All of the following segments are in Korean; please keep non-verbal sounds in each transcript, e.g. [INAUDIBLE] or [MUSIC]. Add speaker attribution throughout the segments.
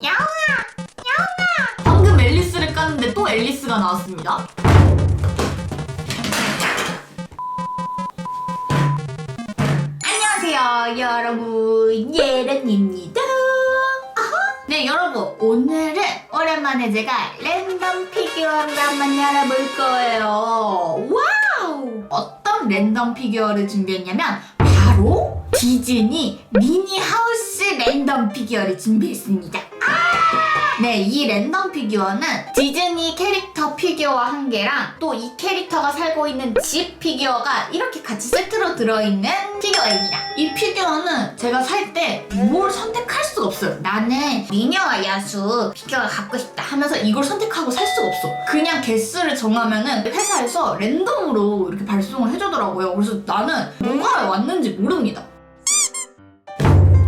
Speaker 1: 야옹아! 야옹아! 방금 앨리스를 깠는데 또 앨리스가 나왔습니다. 안녕하세요, 여러분. 예란입니다. 네, 여러분. 오늘은 오랜만에 제가 랜덤 피규어를 한번 열어볼 거예요. 와우! 어떤 랜덤 피규어를 준비했냐면, 바로 디즈니 미니 하우스 랜덤 피규어를 준비했습니다. 네, 이 랜덤 피규어는 디즈니 캐릭터 피규어 한 개랑 또 이 캐릭터가 살고 있는 집 피규어가 이렇게 같이 세트로 들어있는 피규어입니다. 이 피규어는 제가 살 때 뭘 선택할 수가 없어요. 나는 미녀와 야수 피규어가 갖고 싶다 하면서 이걸 선택하고 살 수가 없어. 그냥 개수를 정하면은 회사에서 랜덤으로 이렇게 발송을 해주더라고요. 그래서 나는 뭐가 왔는지 모릅니다.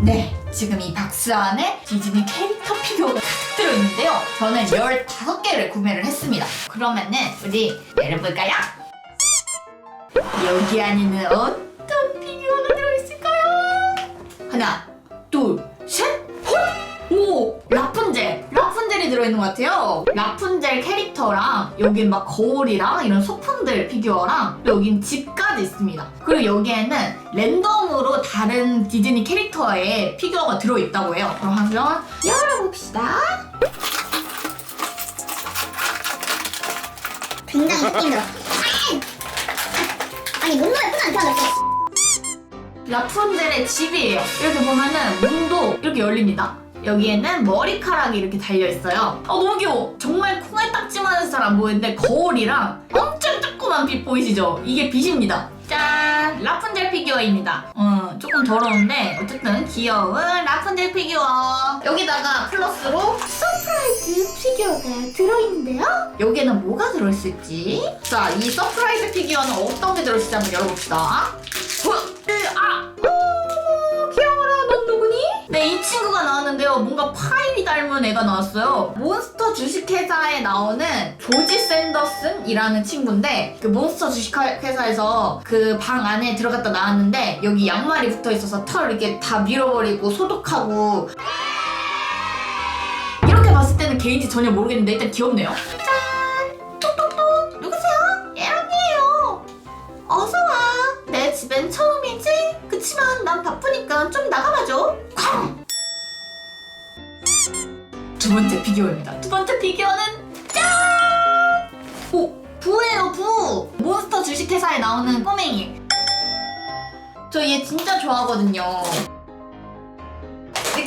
Speaker 1: 네, 지금 이 박스 안에 디즈니 캐릭터 가득 들어있는데요. 저는 15개를 구매를 했습니다. 그러면은 우리 열어볼까요? 여기 안에는 어떤 피규어가 들어있을까요? 하나, 둘, 셋, 헐! 오! 라푼젤! 라푼젤이 들어있는 것 같아요. 라푼젤 캐릭터랑 여긴 막 거울이랑 이런 소품들 피규어랑 여긴 집까지 있습니다. 그리고 여기에는 랜덤으로 다른 디즈니 캐릭터의 피규어가 들어있다고 해요. 그럼 한번 열어봅시다.
Speaker 2: 굉장히 힘들어. 아니 푸는 안 펴졌어.
Speaker 1: 라푼젤의 집이에요. 이렇게 보면은 문도 이렇게 열립니다. 여기에는 머리카락이 이렇게 달려있어요. 어, 너무 귀여워. 정말 콩알 딱지만 해서 잘 안 보이는데 거울이랑 엄청 조그만 빛 보이시죠? 이게 빛입니다. 짠! 라푼젤 피규어입니다. 어, 조금 더러운데 어쨌든 귀여운 라푼젤 피규어. 여기다가 플러스로 서프라이즈 피규어가 들어있는데요? 여기에는 뭐가 들어있을지? 자, 이 서프라이즈 피규어는 어떤 게 들어있을지 한번 열어봅시다. 친구가 나왔는데요. 뭔가 파이비 닮은 애가 나왔어요. 몬스터 주식회사에 나오는 조지 샌더슨이라는 친구인데, 그 몬스터 주식회사에서 그 방 안에 들어갔다 나왔는데, 여기 양말이 붙어 있어서 털 이렇게 다 밀어버리고 소독하고. 이렇게 봤을 때는 개인지 전혀 모르겠는데, 일단 귀엽네요. 두 번째 피규어입니다. 두 번째 피규어는 짠! 오, 부예요, 부! 몬스터 주식회사에 나오는 꼬맹이. 저 얘 진짜 좋아하거든요.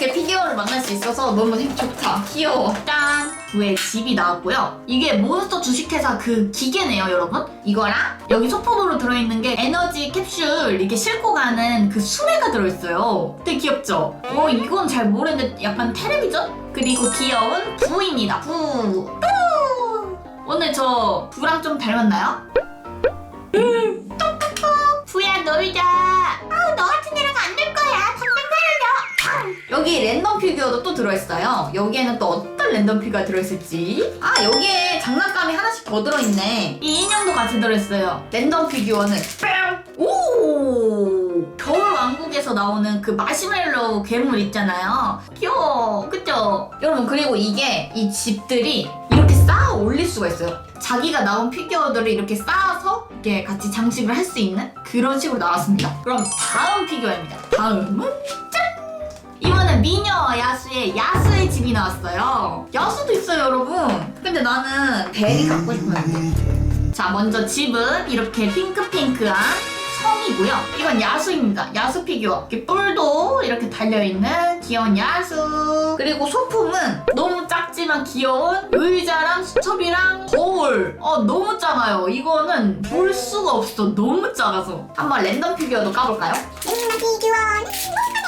Speaker 1: 이렇게 피규어를 만날 수 있어서 너무 좋다. 귀여워. 짠! 부의 집이 나왔고요. 이게 몬스터 주식회사 그 기계네요, 여러분. 이거랑 여기 소품으로 들어있는 게 에너지 캡슐 이렇게 싣고 가는 그 수레가 들어있어요. 되게 귀엽죠? 어, 이건 잘 모르는데 약간 텔레비전? 그리고 귀여운 부입니다. 부. 부. 오늘 저 부랑 좀 닮았나요? 음, 똑똑똑. 부야 놀자. 여기 랜덤 피규어도 또 들어있어요. 여기에는 또 어떤 랜덤 피규어가 들어있을지. 아, 여기에 장난감이 하나씩 더 들어있네. 이 인형도 같이 들어있어요. 랜덤 피규어는 뿅! 오! 겨울 왕국에서 나오는 그 마시멜로 괴물 있잖아요. 귀여워. 그쵸? 여러분, 그리고 이게 이 집들이 이렇게 쌓아 올릴 수가 있어요. 자기가 나온 피규어들을 이렇게 쌓아서 이렇게 같이 장식을 할 수 있는 그런 식으로 나왔습니다. 그럼 다음 피규어입니다. 다음은 이번엔 미녀와 야수의 야수의 집이 나왔어요. 야수도 있어요, 여러분. 근데 나는 벨이 갖고 싶었는데. 자, 먼저 집은 이렇게 핑크핑크한 성이고요. 이건 야수입니다. 야수 피규어. 이렇게 뿔도 이렇게 달려있는 귀여운 야수. 그리고 소품은 너무 작지만 귀여운 의자랑 수첩이랑 거울. 어, 너무 작아요. 이거는 볼 수가 없어. 너무 작아서. 한번 랜덤 피규어도 까볼까요?
Speaker 2: 랜덤 피규어.
Speaker 1: 피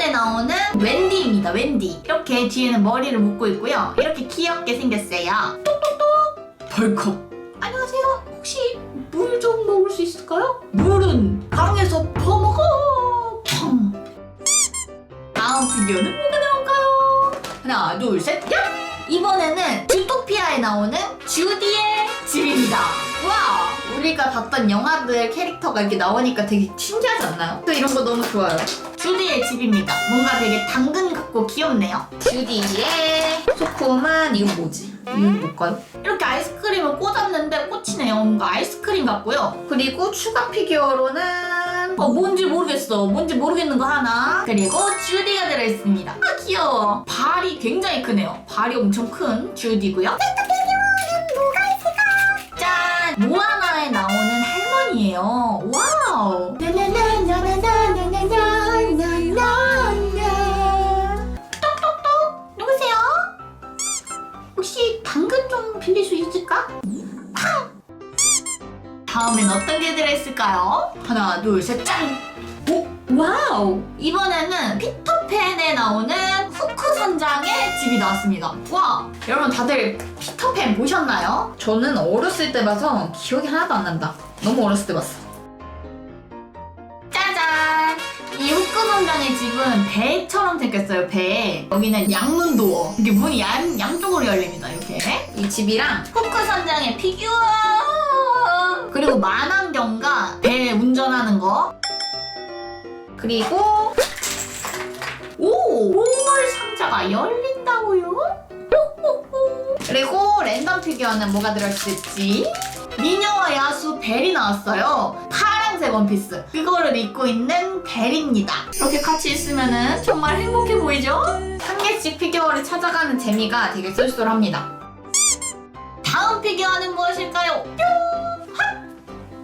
Speaker 1: 터팬에 나오는 웬디입니다. 웬디. 이렇게 뒤에는 머리를 묶고 있고요. 이렇게 귀엽게 생겼어요. 똑똑똑. 벌컥. 안녕하세요. 혹시 물 좀 먹을 수 있을까요? 물은 강에서 퍼먹어. 펑. 다음 피규어는 뭐가 나올까요? 하나, 둘, 셋, 야! 이번에는 주토피아에 나오는 주디의 집입니다. 와! 우리가 봤던 영화들 캐릭터가 이렇게 나오니까 되게 신기하지 않나요? 저 이런 거 너무 좋아요. 주디의 집입니다. 뭔가 되게 당근 작고 귀엽네요. 주디의 소품은 이건 뭐지? 이건 뭘까요? 이렇게 아이스크림을 꽂았는데 꽂히네요. 뭔가 아이스크림 같고요. 그리고 추가 피규어로는 어 뭔지 모르겠어. 뭔지 모르겠는 거 하나. 그리고 주디가 들어있습니다. 아 귀여워. 발이 굉장히 크네요. 발이 엄청 큰 주디고요. 짠! 모아나에 나오는 할머니예요. 다음엔 어떤 게 들어있을까요? 하나, 둘, 셋, 짠! 오, 와우! 이번에는 피터팬에 나오는 후크 선장의 집이 나왔습니다. 와! 여러분 다들 피터팬 보셨나요? 저는 어렸을 때 봐서 기억이 하나도 안 난다. 너무 어렸을 때 봤어. 짜잔! 이 후크 선장의 집은 배처럼 생겼어요, 배. 여기는 양문도어. 이게 문이 양, 양쪽으로 열립니다, 이렇게. 이 집이랑 후크 선장의 피규어! 그리고 만환경과 배 운전하는 거. 그리고 오! 몽골 상자가 열린다고요? 그리고 랜덤 피규어는 뭐가 들어있을지 미녀와 야수 벨이 나왔어요. 파란색 원피스. 그거를 입고 있는 벨입니다. 이렇게 같이 있으면은 정말 행복해 보이죠? 한 개씩 피규어를 찾아가는 재미가 되게 쏠쏠합니다. 다음 피규어는 무엇일까요? 뿅!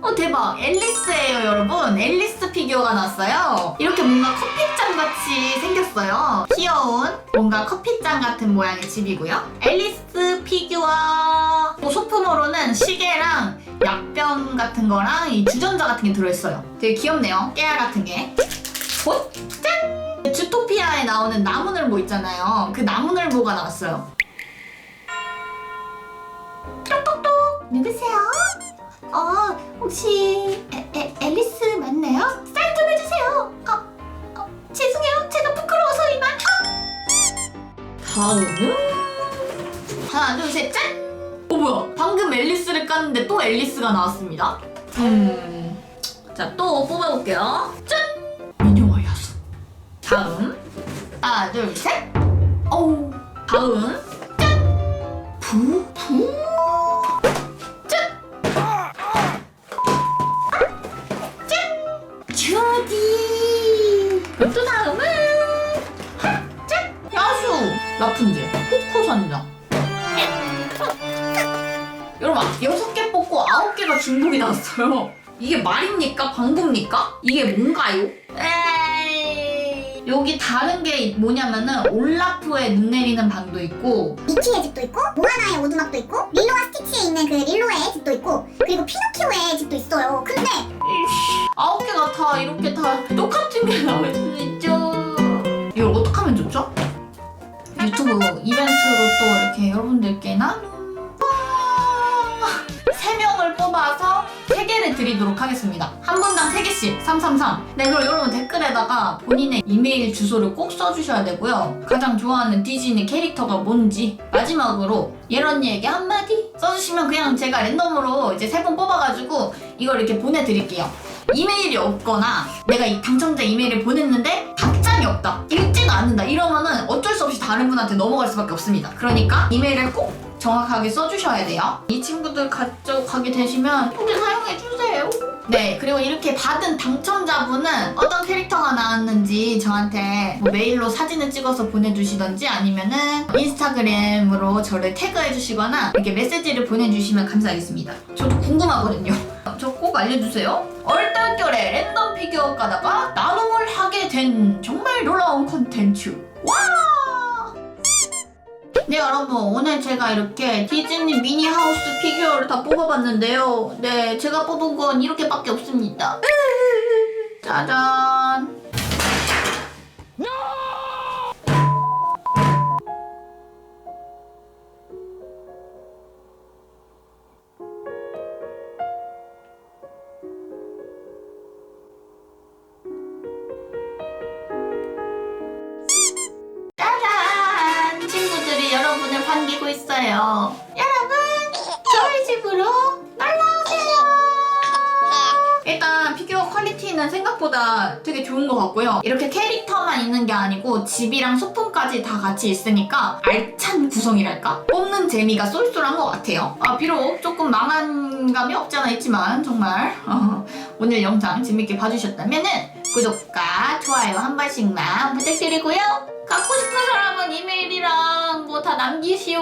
Speaker 1: 핫! 어 대박. 앨리스예요 여러분. 앨리스 피규어가 나왔어요. 이렇게 뭔가 커피잔 같이 생겼어요. 귀여운 뭔가 커피잔 같은 모양의 집이고요. 앨리스 피규어. 또 소품으로는 시계랑 약병 같은 거랑 이 주전자 같은 게 들어있어요. 되게 귀엽네요. 깨알 같은 게. 어? 짠! 주토피아에 나오는 나무늘보 있잖아요. 그 나무늘보가 나왔어요. 똑똑똑 누구세요? 어, 혹시 에, 에, 앨리스 맞나요? 사인 좀 해주세요. 어, 어, 죄송해요. 제가 부끄러워서 이만. 어. 다음은 하나, 둘, 셋, 짠. 어 뭐야? 방금 앨리스를 깠는데 또 앨리스가 나왔습니다. 음, 자 또 뽑아볼게요. 짠. 미녀와 야수. 다음 하나, 둘, 셋. 오. 다음 짠. 부 부. 라푼젤 코코선장 여러분 여섯 개 뽑고 아홉 개가 중복이 나왔어요 이게 말입니까 방구입니까 이게 뭔가요? 에이 여기 다른 게 뭐냐면은 올라프의 눈 내리는 방도 있고
Speaker 2: 미키의 집도 있고 모아나의 오두막도 있고 릴로와 스티치에 있는 그 릴로의 집도 있고 그리고 피노키오의 집도 있어요 근데
Speaker 1: 아홉 개가 다 이렇게 다 똑같은 게 나올 수 있죠. 이걸 어떻게 하면 좋죠? 유튜브 이벤트로 또 이렇게 여러분들께 나눔. 와! 세 명을 뽑아서 세 개를 드리도록 하겠습니다. 한 분당 세 개씩 333. 네, 그럼 여러분 댓글에다가 본인의 이메일 주소를 꼭 써주셔야 되고요. 가장 좋아하는 디즈니 캐릭터가 뭔지 마지막으로 예런이에게 한마디 써주시면 그냥 제가 랜덤으로 이제 세 분 뽑아가지고 이걸 이렇게 보내드릴게요. 이메일이 없거나 내가 이 당첨자 이메일을 보냈는데 답 장이 없다 읽지도 않는다 이러면은 어쩔 수 없이 다른 분한테 넘어갈 수밖에 없습니다. 그러니까 이메일을 꼭 정확하게 써주셔야 돼요. 이 친구들 가져가게 되시면 꼭 사용해주세요. 네 그리고 이렇게 받은 당첨자분은 어떤 캐릭터가 나왔는지 저한테 뭐 메일로 사진을 찍어서 보내주시던지 아니면은 인스타그램으로 저를 태그해주시거나 이렇게 메시지를 보내주시면 감사하겠습니다. 저도 궁금하거든요 저 꼭 알려주세요. 얼떨결에 랜덤 피규어 가다가 나눔을 하게 된 정말 놀라운 콘텐츠. 와! 네 여러분 오늘 제가 이렇게 디즈니 미니 하우스 피규어를 다 뽑아봤는데요. 네 제가 뽑은 건 이렇게밖에 없습니다. 짜잔! 일단 피규어 퀄리티는 스토리는 생각보다 되게 좋은 것 같고요. 이렇게 캐릭터만 있는 게 아니고 집이랑 소품까지 다 같이 있으니까 알찬 구성이랄까? 뽑는 재미가 쏠쏠한 것 같아요. 아, 비록 조금 망한 감이 없지 않아 있지만 정말 어, [LAUGHS] 오늘 영상 재밌게 봐주셨다면은 구독과 좋아요 한 번씩만 부탁드리고요. 갖고 싶은 사람은 이메일이랑 뭐 다 남기시오.